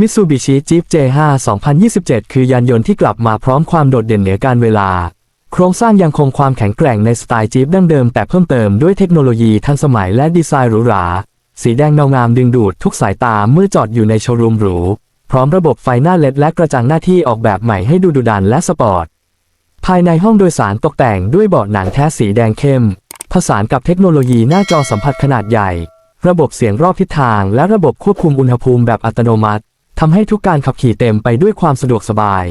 Mitsubishi Jeep J5 2027 คือยานยนต์ที่กลับมาพร้อมความโดดเด่นเหนือการเวลา โครงสร้างยังคงความแข็งแกร่งในสไตล์จีปดั้งเดิมแต่เพิ่มเติมด้วยเทคโนโลยีทันสมัยและดีไซน์หรูหรา สีแดงเงางามดึงดูดทุกสายตาเมื่อจอดอยู่ในโชว์รูมหรู พร้อมระบบไฟหน้าเลดและกระจังหน้าที่ออกแบบใหม่ให้ดูดุดันและสปอร์ต ภายในห้องโดยสารตกแต่งด้วยเบาะหนังแท้สีแดงเข้ม ผสานกับเทคโนโลยีหน้าจอสัมผัสขนาดใหญ่ ระบบเสียงรอบทิศทาง และระบบควบคุมอุณหภูมิแบบอัตโนมัติ ทำให้ทุกการขับขี่เต็มไปด้วยความสะดวกสบาย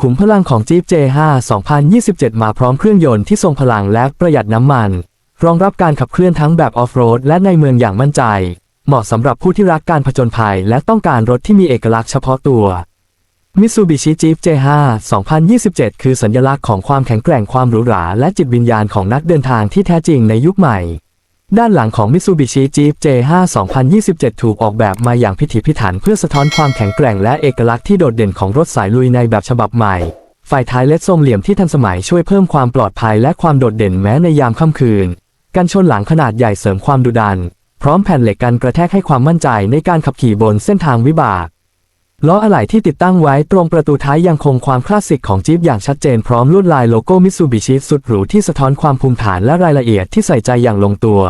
ขุมพลังของ Jeep J5 2027 มาพร้อมเครื่องยนต์ที่ทรงพลังและประหยัดน้ำมัน รองรับการขับเคลื่อนทั้งแบบออฟโรดและในเมืองอย่างมั่นใจ เหมาะสำหรับผู้ที่รักการผจญภัยและต้องการรถที่มีเอกลักษณ์เฉพาะตัว Mitsubishi Jeep J5 2027 คือสัญลักษณ์ของความแข็งแกร่งความหรูหราและจิตวิญญาณของนักเดินทางที่แท้จริงในยุคใหม่ ด้านหลังของ Mitsubishi Jeep J5 2027 ถูกออกแบบมาอย่างพิถีพิถันเพื่อสะท้อนความแข็งแกร่งและเอกลักษณ์ที่โดดเด่นของรถสายลุยในแบบฉบับใหม่ไฟท้ายเลดทรงเหลี่ยมที่ทันสมัยช่วยเพิ่มความปลอดภัยและความโดดเด่นแม้ในยามค่ำคืน กันชนหลังขนาดใหญ่เสริมความดุดัน พร้อมแผ่นเหล็กกันกระแทกให้ความมั่นใจในการขับขี่บนเส้นทางวิบากล้ออะไหล่ที่ติดตั้งไว้ตรงประตูท้ายยังคงความคลาสสิกของจี๊ปอย่างชัดเจนพร้อมลวดลายโลโก้มิตซูบิชิสุดหรูที่สะท้อนความภูมิฐานและรายละเอียดที่ใส่ใจอย่างลงตัว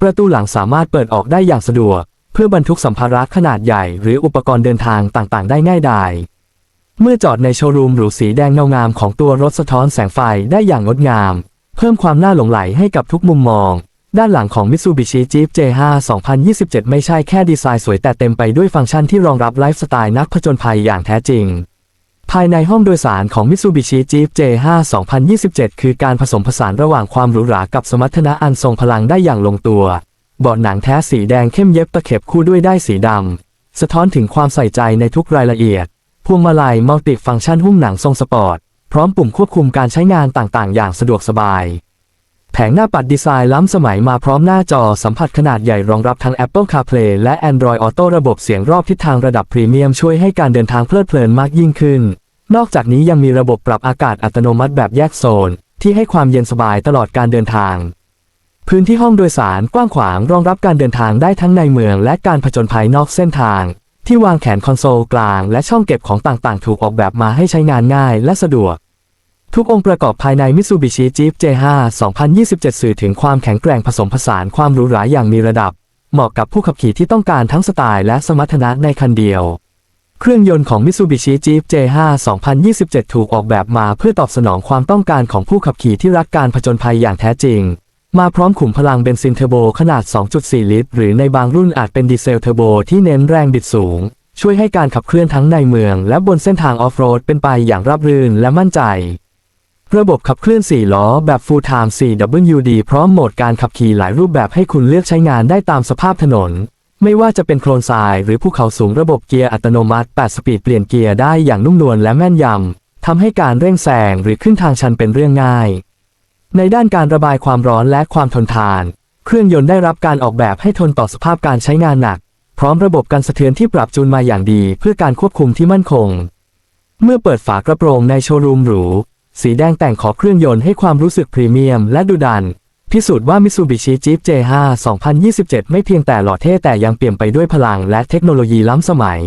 ประตูหลังสามารถเปิดออกได้อย่างสะดวก เพื่อบรรทุกสัมภาระขนาดใหญ่ หรืออุปกรณ์เดินทางต่างๆ ได้ง่ายดายเมื่อจอดในโชว์รูมหรูสีแดงเงางามของตัวรถสะท้อนแสงไฟได้อย่างงดงาม เพิ่มความน่าหลงไหลให้กับทุกมุมมอง ด้านหลังของ Mitsubishi Jeep J5 2027 ไม่ใช่แค่ดีไซน์สวยแต่เต็มไปด้วยฟังก์ชันที่รองรับไลฟ์สไตล์นักผจญภัยอย่างแท้จริง ภายในห้องโดยสารของ Mitsubishi Jeep J5 2027 คือการผสมผสานระหว่างความหรูหรากับสมรรถนะอันทรงพลังได้อย่างลงตัว เบาะหนังแท้สีแดงเข้มเย็บตะเข็บคู่ด้วยได้ายสีดำ สะท้อนถึงความใส่ใจในทุกรายละเอียด พวงมาลัยมัลติฟังก์ชันหุ้มหนังทรงสปอร์ต พร้อมปุ่มควบคุมการใช้งานต่างๆ อย่างสะดวกสบาย ผงหน้าปัดดีไซน์ล้ำสมัยมาพร้อมหน้าจอสัมผัสขนาดใหญ่รองรับทั้ง Apple CarPlay และ Android Auto ระบบเสียงรอบทิศทางระดับพรีเมียมช่วยให้การเดินทางเพลิดเพลินมากยิ่งขึ้น นอกจากนี้ยังมีระบบปรับอากาศอัตโนมัติแบบแยกโซน ที่ให้ความเย็นสบายตลอดการเดินทาง พื้นที่ห้องโดยสารกว้างขวางรองรับการเดินทางได้ทั้งในเมือง และการผจญภัยนอกเส้นทาง ที่วางแขนคอนโซลกลาง และช่องเก็บของต่างๆ ถูกออกแบบมาให้ใช้งานง่าย และสะดวก ทุกองค์ประกอบภายใน Mitsubishi Jeep J5 2027 สื่อถึงความแข็งแกร่งผสมผสานความหรูหราอย่างมีระดับ เหมาะกับผู้ขับขี่ที่ต้องการทั้งสไตล์และสมรรถนะในคันเดียว เครื่องยนต์ของ Mitsubishi Jeep J5 2027 ถูกออกแบบมาเพื่อตอบสนองความต้องการของผู้ขับขี่ที่รักการผจญภัยอย่างแท้จริง มาพร้อมขุมพลังเบนซินเทอร์โบขนาด 2.4 ลิตร หรือในบางรุ่นอาจเป็นดีเซลเทอร์โบที่เน้นแรงบิดสูง ช่วยให้การขับเคลื่อนทั้งในเมือง และบนเส้นทางออฟโรดเป็นไปอย่างราบรื่นและมั่นใจ ระบบขับเคลื่อน 4 ล้อ แบบ Full Time 4WD พร้อมโหมดการขับขี่หลายรูปแบบให้คุณเลือกใช้งานได้ตามสภาพถนน ไม่ว่าจะเป็นโคลนทรายหรือภูเขาสูงระบบเกียร์อัตโนมัติ 8 สปีดเปลี่ยนเกียร์ได้อย่างนุ่มนวลและแม่นยำทำให้การเร่งแซงหรือขึ้นทางชันเป็นเรื่องง่าย ในด้านการระบายความร้อนและความทนทาน เครื่องยนต์ได้รับการออกแบบให้ทนต่อสภาพการใช้งานหนัก พร้อมระบบกันสะเทือนที่ปรับจูนมาอย่างดี เพื่อการควบคุมที่มั่นคง เมื่อเปิดฝากระโปรงในโชว์รูมหรู สีแดงแต่งขอบเครื่องยนต์ให้ความรู้สึกพรีเมียมและดุดัน พิสูจน์ว่า Mitsubishi Jeep J5 2027 ไม่เพียงแต่หล่อเท่แต่ยังเปี่ยมไปด้วยพลังและเทคโนโลยีล้ำสมัย